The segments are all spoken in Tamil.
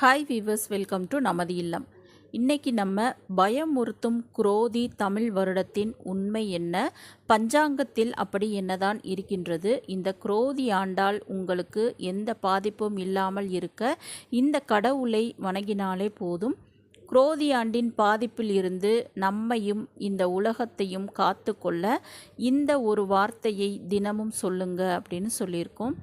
ஹாய் வீவர்ஸ் வெல்கம் டு நமது இல்லம். இன்னைக்கு நம்ம பயமுறுத்தும் குரோதி தமிழ் வருடத்தின் உண்மை என்ன பஞ்சாங்கத்தில் அப்படி என்னதான் இருக்கின்றது இந்த குரோதி ஆண்டால் உங்களுக்கு எந்த பாதிப்பும் இல்லாமல் இருக்க இந்த கடவுளை வணங்கினாலே போதும். குரோதி ஆண்டின் பாதிப்பில் இருந்து நம்மையும் இந்த உலகத்தையும் காத்து கொள்ள இந்த ஒரு வார்த்தையை தினமும் சொல்லுங்க அப்படின்னு சொல்லியிருக்கோம்.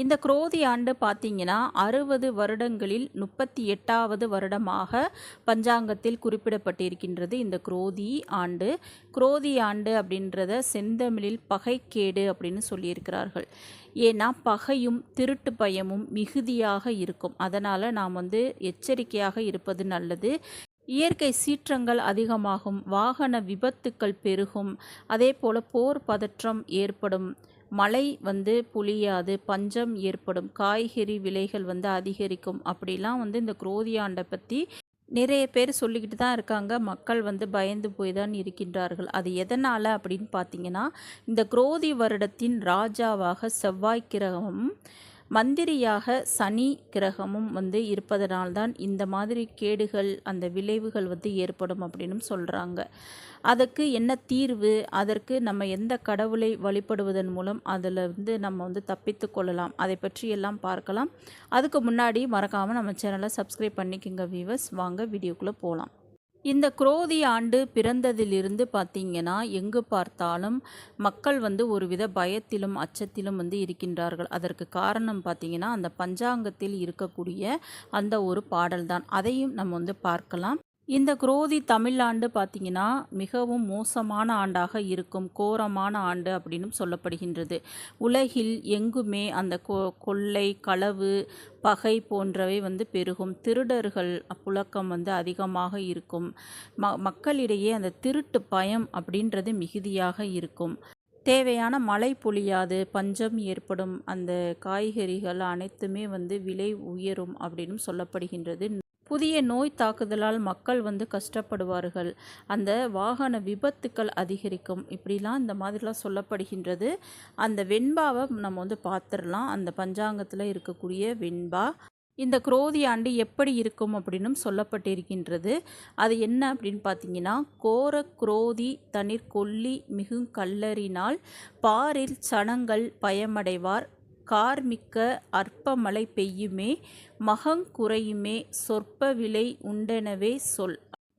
இந்த குரோதி ஆண்டு பார்த்தீங்கன்னா அறுபது வருடங்களில் முப்பத்தி எட்டாவது வருடமாக பஞ்சாங்கத்தில் குறிப்பிடப்பட்டிருக்கின்றது இந்த குரோதி ஆண்டு. குரோதி ஆண்டு அப்படின்றத செந்தமிழில் பகைக்கேடு அப்படின்னு சொல்லியிருக்கிறார்கள். ஏன்னா பகையும் திருட்டு பயமும் மிகுதியாக இருக்கும். அதனால் நாம் வந்து எச்சரிக்கையாக இருப்பது நல்லது. இயற்கை சீற்றங்கள் அதிகமாகும். வாகன விபத்துக்கள் பெருகும். அதே போல் போர் பதற்றம் ஏற்படும். மழை வந்து புளியாது பஞ்சம் ஏற்படும் காய்கறி விலைகள் வந்து அதிகரிக்கும் அப்படிலாம் வந்து இந்த குரோதியாண்டை பற்றி நிறைய பேர் சொல்லிக்கிட்டு தான் இருக்காங்க. மக்கள் வந்து பயந்து போய் தான் இருக்கின்றார்கள். அது எதனால் அப்படின்னு பார்த்தீங்கன்னா இந்த குரோதி வருடத்தின் ராஜாவாக செவ்வாய் கிரகம் மந்திரியாக சனி கிரகமும் வந்து இருப்பதனால்தான் இந்த மாதிரி கேடுகள் அந்த விளைவுகள் வந்து ஏற்படும் அப்படின்னு சொல்கிறாங்க அதுக்கு என்ன தீர்வு? அதற்கு நம்ம எந்த கடவுளை வழிபடுவதன் மூலம் அதில் வந்து நம்ம வந்து தப்பித்து கொள்ளலாம். அதை பற்றி எல்லாம் பார்க்கலாம். அதுக்கு முன்னாடி மறக்காமல் நம்ம சேனலை சப்ஸ்கிரைப் பண்ணிக்கோங்க வியூவர்ஸ் வாங்க வீடியோக்குள்ளே போகலாம் இந்த குரோதி ஆண்டு பிறந்ததிலிருந்து பார்த்தீங்கன்னா எங்கு பார்த்தாலும் மக்கள் வந்து ஒருவித பயத்திலும் அச்சத்திலும் வந்து இருக்கின்றார்கள். அதற்கு காரணம் பார்த்தீங்கன்னா அந்த பஞ்சாங்கத்தில் இருக்கக்கூடிய அந்த ஒரு பாடல்தான். அதையும் நம்ம வந்து பார்க்கலாம். இந்த குரோதி தமிழாண்டு பார்த்திங்கன்னா மிகவும் மோசமான ஆண்டாக இருக்கும். கோரமான ஆண்டு அப்படின்னு சொல்லப்படுகின்றது. உலகில் எங்குமே அந்த கொ கொள்ளை களவு பகை போன்றவை வந்து பெருகும். திருடர்கள் புழக்கம் வந்து அதிகமாக இருக்கும். ம மக்களிடையே அந்த திருட்டு பயம் அப்படின்றது மிகுதியாக இருக்கும். தேவையான மழை பொழியாது. பஞ்சம் ஏற்படும். அந்த காய்கறிகள் அனைத்துமே வந்து விலை உயரும் அப்படின்னு சொல்லப்படுகின்றது. புதிய நோய் தாக்குதலால் மக்கள் வந்து கஷ்டப்படுவார்கள். அந்த வாகன விபத்துக்கள் அதிகரிக்கும். இப்படிலாம் இந்த மாதிரிலாம் சொல்லப்படுகின்றது. அந்த வெண்பாவை நம்ம வந்து பார்த்துடலாம். அந்த பஞ்சாங்கத்தில் இருக்கக்கூடிய வெண்பா. இந்த குரோதி ஆண்டு எப்படி இருக்கும் அப்படின்னும் சொல்லப்பட்டிருக்கின்றது. அது என்ன அப்படின்னு பார்த்தீங்கன்னா கோர குரோதி தனிர் கொல்லி மிகுங் கல்லறினால் பாரில் சனங்கள் பயமடைவார். கார்மிக்க அற்ப மழை பெய்யுமே மகங்குறையுமே சொற்ப விலை உண்டெனவே சொல்.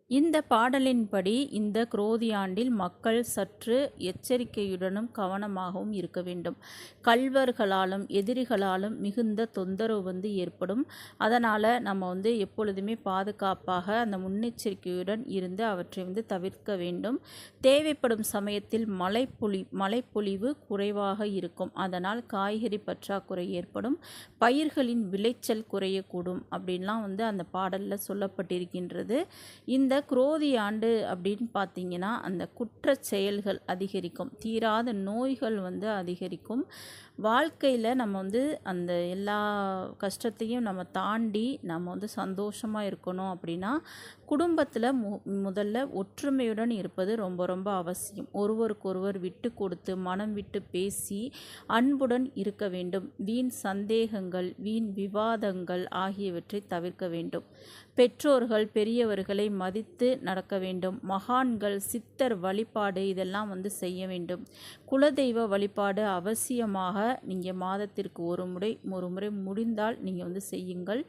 இந்த பாடலின்படி இந்த குரோதியாண்டில் மக்கள் சற்று எச்சரிக்கையுடனும் கவனமாகவும் இருக்க வேண்டும். கல்வர்களாலும் எதிரிகளாலும் மிகுந்த தொந்தரவு வந்து ஏற்படும். அதனால் நம்ம வந்து எப்பொழுதுமே பாதுகாப்பாக அந்த முன்னெச்சரிக்கையுடன் இருந்து அவற்றை வந்து தவிர்க்க வேண்டும். தேவைப்படும் சமயத்தில் மழைப்பொழி மழைப்பொழிவு குறைவாக இருக்கும். அதனால் காய்கறி பற்றாக்குறை ஏற்படும். பயிர்களின் விளைச்சல் குறையக்கூடும் அப்படின்லாம் வந்து அந்த பாடலில் சொல்லப்பட்டிருக்கின்றது. இந்த குரோதி ஆண்டு அப்படின்னு பார்த்தீங்கன்னா அந்த குற்ற செயல்கள் அதிகரிக்கும். தீராத நோய்கள் வந்து அதிகரிக்கும். வாழ்க்கையில் நம்ம வந்து அந்த எல்லா கஷ்டத்தையும் நம்ம தாண்டி நம்ம வந்து சந்தோஷமாக இருக்கணும் அப்படின்னா குடும்பத்தில் மு முதல்ல ஒற்றுமையுடன் இருப்பது ரொம்ப ரொம்ப அவசியம். ஒருவருக்கொருவர் விட்டு கொடுத்து மனம் விட்டு பேசி அன்புடன் இருக்க வேண்டும். வீண் சந்தேகங்கள் வீண் விவாதங்கள் ஆகியவற்றை தவிர்க்க வேண்டும். பெற்றோர்கள் பெரியவர்களை மதித்து நடக்க வேண்டும். மகான்கள் சித்தர் வழிபாடு இதெல்லாம் வந்து செய்ய வேண்டும். குலதெய்வ வழிபாடு அவசியமாக நீங்கள் மாதத்திற்கு ஒரு முறை ஒரு முறை முடிந்தால் நீங்கள் வந்து செய்யுங்கள்.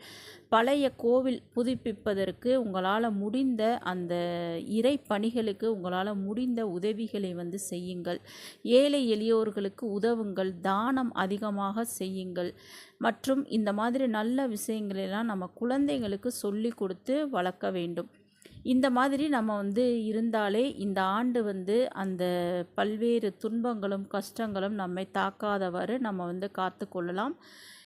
பழைய கோவில் புதுப்பிப்பதற்கு உங்களால் முடிந்த அந்த இறை பணிகளுக்கு உங்களால் முடிந்த உதவிகளை வந்து செய்யுங்கள். ஏழை எளியோர்களுக்கு உதவுங்கள். தானம் அதிகமாக செய்யுங்கள். மற்றும் இந்த மாதிரி நல்ல விஷயங்களெல்லாம் நம்ம குழந்தைங்களுக்கு சொல்லி கொடுத்து வளர்க்க வேண்டும். இந்த மாதிரி நம்ம வந்து இருந்தாலே இந்த ஆண்டு வந்து அந்த பல்வேறு துன்பங்களும் கஷ்டங்களும் நம்மை தாக்காதவாறு நம்ம வந்து காத்து கொள்ளலாம்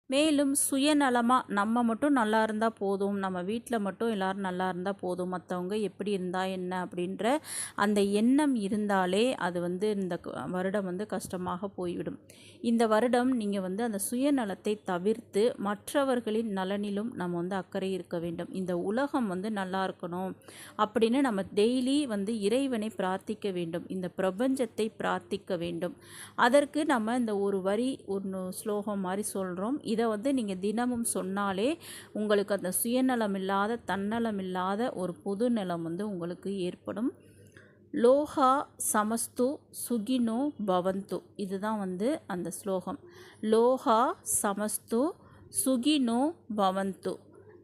மேலும் சுயநலமாக நம்ம மட்டும் நல்லா இருந்தால் போதும் நம்ம வீட்டில் மட்டும் எல்லோரும் நல்லா இருந்தால் போதும் மற்றவங்க எப்படி இருந்தால் என்ன அப்படின்ற அந்த எண்ணம் இருந்தாலே அது வந்து இந்த வருடம் வந்து கஷ்டமாக போய்விடும். இந்த வருடம் நீங்கள் வந்து அந்த சுயநலத்தை தவிர்த்து மற்றவர்களின் நலனிலும் நம்ம வந்து அக்கறை இருக்க வேண்டும். இந்த உலகம் வந்து நல்லா இருக்கணும் அப்படின்னு நம்ம டெய்லி வந்து இறைவனை பிரார்த்திக்க வேண்டும். இந்த பிரபஞ்சத்தை பிரார்த்திக்க வேண்டும். அதற்கு நம்ம இந்த ஒரு வரி ஒன்று ஸ்லோகம் மாதிரி சொல்கிறோம் இதை வந்து நீங்கள் தினமும் சொன்னாலே உங்களுக்கு அந்த சுயநலம் இல்லாத தன்னலம் இல்லாத ஒரு பொது நலம் வந்து உங்களுக்கு ஏற்படும். லோகா சமஸ்து சுகினோ பவந்து. இதுதான் வந்து அந்த ஸ்லோகம். லோகா சமஸ்து சுகினோ பவந்து.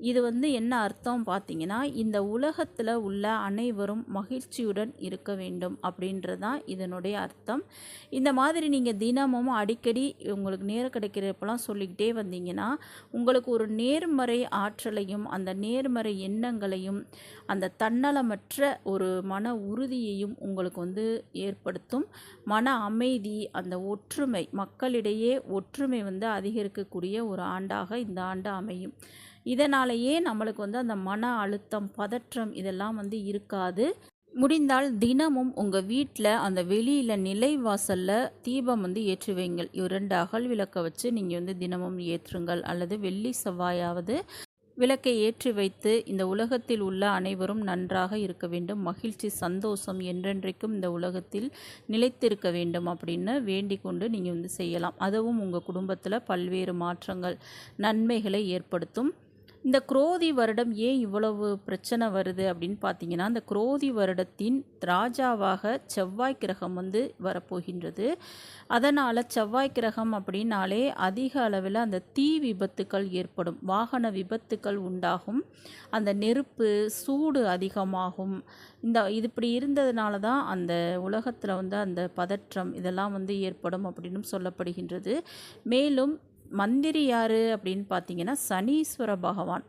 இது வந்து என்ன அர்த்தம் பார்த்தீங்கன்னா இந்த உலகத்தில் உள்ள அனைவரும் மகிழ்ச்சியுடன் இருக்க வேண்டும் அப்படின்றது தான் இதனுடைய அர்த்தம். இந்த மாதிரி நீங்கள் தினமும் அடிக்கடி உங்களுக்கு நேரம் கிடைக்கிறப்பெல்லாம் சொல்லிக்கிட்டே வந்தீங்கன்னா உங்களுக்கு ஒரு நேர்மறை ஆற்றலையும் அந்த நேர்மறை எண்ணங்களையும் அந்த தன்னலமற்ற ஒரு மன உறுதியையும் உங்களுக்கு வந்து ஏற்படுத்தும். மன அமைதி அந்த ஒற்றுமை மக்களிடையே ஒற்றுமை வந்து அதிகரிக்கக்கூடிய ஒரு ஆண்டாக இந்த ஆண்டு அமையும். இதனாலேயே நம்மளுக்கு வந்து அந்த மன அழுத்தம் பதற்றம் இதெல்லாம் வந்து இருக்காது. முடிந்தால் தினமும் உங்கள் வீட்டில் அந்த வெளியில் நிலைவாசலில் தீபம் வந்து ஏற்றி வைங்கள். இரண்டு அகல் விளக்கை வச்சு நீங்கள் வந்து தினமும் ஏற்றுங்கள். அல்லது வெள்ளி செவ்வாயாவது விளக்கை ஏற்றி வைத்து இந்த உலகத்தில் உள்ள அனைவரும் நன்றாக இருக்க வேண்டும். மகிழ்ச்சி சந்தோஷம் என்றென்றைக்கும் இந்த உலகத்தில் நிலைத்திருக்க வேண்டும் அப்படின்னு வேண்டிக் கொண்டு நீங்கள் வந்து செய்யலாம். அதுவும் உங்கள் குடும்பத்தில் பல்வேறு மாற்றங்கள் நன்மைகளை ஏற்படுத்தும். இந்த குரோதி வருடம் ஏன் இவ்வளவு பிரச்சனை வருது அப்படின்னு பார்த்தீங்கன்னா இந்த குரோதி வருடத்தின் ராஜாவாக செவ்வாய் கிரகம் வந்து வரப்போகின்றது. அதனால் செவ்வாய் கிரகம் அப்படின்னாலே அதிக அளவில் அந்த தீ விபத்துக்கள் ஏற்படும். வாகன விபத்துக்கள் உண்டாகும். அந்த நெருப்பு சூடு அதிகமாகும். இந்த இது இப்படி இருந்ததுனால தான் அந்த உலகத்தில் வந்து அந்த பதற்றம் இதெல்லாம் வந்து ஏற்படும் அப்படின்னு சொல்லப்படுகின்றது. மேலும் மந்திரி யார் அப்படின்னு பார்த்தீங்கன்னா சனீஸ்வர பகவான்.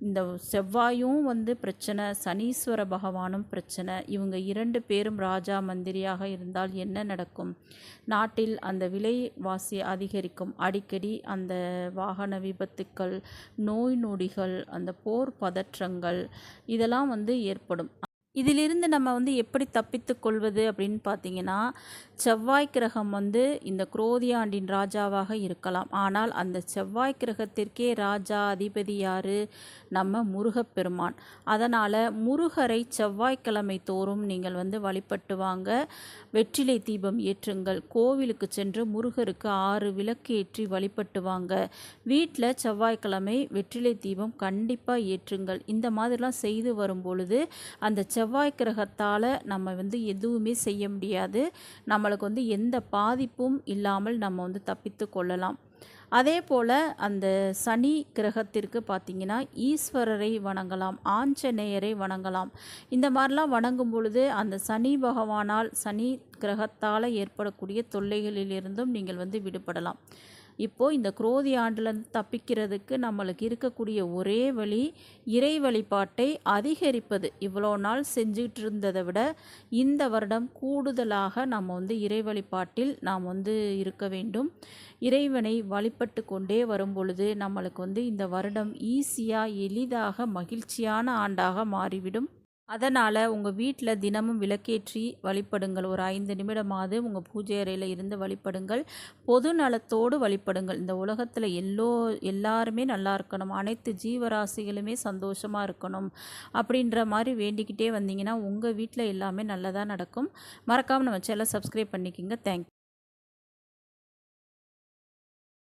இந்த செவ்வாயும் வந்து பிரச்சனை சனீஸ்வர பகவானும் பிரச்சனை. இவங்க இரண்டு பேரும் ராஜா மந்திரியாக இருந்தால் என்ன நடக்கும்? நாட்டில் அந்த விலைவாசி அதிகரிக்கும். அடிக்கடி அந்த வாகன விபத்துக்கள் நோய் நொடிகள் அந்த போர் பதற்றங்கள் இதெல்லாம் வந்து ஏற்படும். இதிலிருந்து நம்ம வந்து எப்படி தப்பித்து கொள்வது அப்படின்னு பார்த்தீங்கன்னா செவ்வாய் கிரகம் வந்து இந்த குரோதியாண்டின் ராஜாவாக இருக்கலாம். ஆனால் அந்த செவ்வாய் கிரகத்திற்கே ராஜா அதிபதி யார்? நம்ம முருகப்பெருமான். அதனால் முருகரை செவ்வாய்க்கிழமை தோறும் நீங்கள் வந்து வழிபட்டு வாங்க. வெற்றிலை தீபம் ஏற்றுங்கள். கோவிலுக்கு சென்று முருகருக்கு ஆறு விளக்கு ஏற்றி வழிபட்டு வாங்க. வீட்டில் செவ்வாய்க்கிழமை வெற்றிலை தீபம் கண்டிப்பாக ஏற்றுங்கள். இந்த மாதிரிலாம் செய்து வரும் பொழுது அந்த செவ்வாய் கிரகத்தால் நம்ம வந்து எதுவுமே செய்ய முடியாது. நம்மளுக்கு வந்து எந்த பாதிப்பும் இல்லாமல் நம்ம வந்து தப்பித்து கொள்ளலாம். அதே போல் அந்த சனி கிரகத்திற்கு பார்த்திங்கன்னா ஈஸ்வரரை வணங்கலாம் ஆஞ்சநேயரை வணங்கலாம். இந்த மாதிரிலாம் வணங்கும் பொழுது அந்த சனி பகவானால் சனி கிரகத்தால் ஏற்படக்கூடிய தொல்லைகளிலிருந்தும் நீங்கள் வந்து விடுபடலாம். இப்போது இந்த குரோதி ஆண்டுலேருந்து தப்பிக்கிறதுக்கு நம்மளுக்கு இருக்கக்கூடிய ஒரே வழி இறை வழிபாட்டை அதிகரிப்பது. இவ்வளோ நாள் செஞ்சுக்கிட்டு இருந்ததை விட இந்த வருடம் கூடுதலாக நம்ம வந்து இறை வழிபாட்டில் நாம் வந்து இருக்க வேண்டும். இறைவனை வழிபட்டு கொண்டே வரும் பொழுது நம்மளுக்கு வந்து இந்த வருடம் ஈஸியாக எளிதாக மகிழ்ச்சியான ஆண்டாக மாறிவிடும். அதனால் உங்கள் வீட்டில் தினமும் விளக்கேற்றி வழிபடுங்கள். ஒரு ஐந்து நிமிடமாவது உங்கள் பூஜை அறையில் இருந்து வழிபடுங்கள். பொது நலத்தோடு வழிபடுங்கள். இந்த உலகத்தில் எல்லோ எல்லாருமே நல்லா இருக்கணும். அனைத்து ஜீவராசிகளுமே சந்தோஷமாக இருக்கணும் அப்படின்ற மாதிரி வேண்டிக்கிட்டே வந்தீங்கன்னா உங்கள் வீட்டில் எல்லாமே நல்லதாக நடக்கும். மறக்காமல் நம்ம சேனலை சப்ஸ்கிரைப் பண்ணிக்கிங்க. தேங்க்யூ